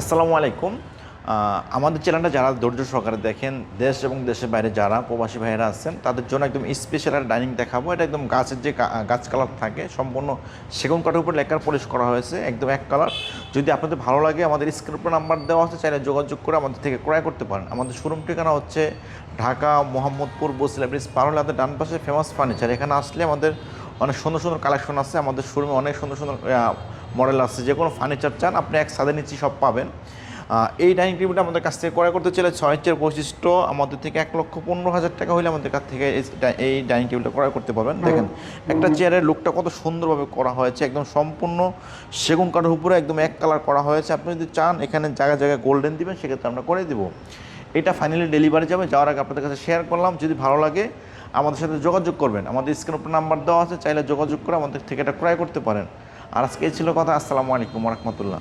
আসসালামু আলাইকুম। আমাদের চ্যানেলটা যারা ধৈর্য সহকারে দেখেন, দেশ এবং দেশের বাইরে যারা প্রবাসী ভাইয়েরা আছেন, তাদের জন্য একদম স্পেশাল একটা ডাইনিং দেখাবো। এটা একদম গাছের যে গাছ কালার থাকে, সম্পূর্ণ সেগুন কাঠের উপর লেখার পলিশ করা হয়েছে, একদম এক কালার যদি আপনাদের ভালো লাগে, আমাদের স্ক্রিন উপর নাম্বার দেওয়া আছে, চাইলে যোগাযোগ করে আমাদের থেকে ক্রয় করতে পারেন। আমাদের শোরুম ঠিকানা হচ্ছে ঢাকা, মোহাম্মদপুর বসিলা ব্রিজ পার হলে আমাদের ডান পাশে ফেমাস ফার্নিচার এখানে আসলে আমাদের অনেক সুন্দর সুন্দর কালেকশন আছে। আমাদের শোরুমে অনেক সুন্দর সুন্দর মডেল আছে যে কোনো ফার্নিচার চান আপনি এক সাদের নিচে সব পাবেন। এই ডাইনিং টেবিলটা আমাদের কাছ থেকে ক্রয় করতে চাইলে ছয় ইঞ্চের বৈশিষ্ট্য আমাদের থেকে এক লক্ষ পনেরো হাজার টাকা হলে আমাদের কাছ থেকে এই ডাইনিং টেবিলটা ক্রয় করতে পারবেন। দেখেন একটা চেয়ারের লুকটা কত সুন্দরভাবে করা হয়েছে একদম সম্পূর্ণ সেগুন কাঠের উপরে একদম এক কালার করা হয়েছে। আপনি যদি চান এখানে জায়গায় জায়গায় গোল্ডেন দিবেন সেক্ষেত্রে আমরা করে দেবো। এটা ফাইনালি ডেলিভারি যাবে যাওয়ার আগে আপনাদের কাছে শেয়ার করলাম। যদি ভালো লাগে আমাদের সাথে যোগাযোগ করবেন। আমাদের স্ক্রিন উপর নাম্বার দেওয়া আছে চাইলে যোগাযোগ করে আমাদের থেকে এটা ক্রয় করতে পারেন। আর আজকে ছিল কথা আসসালামু আলাইকুম রহমতুল্লাহ।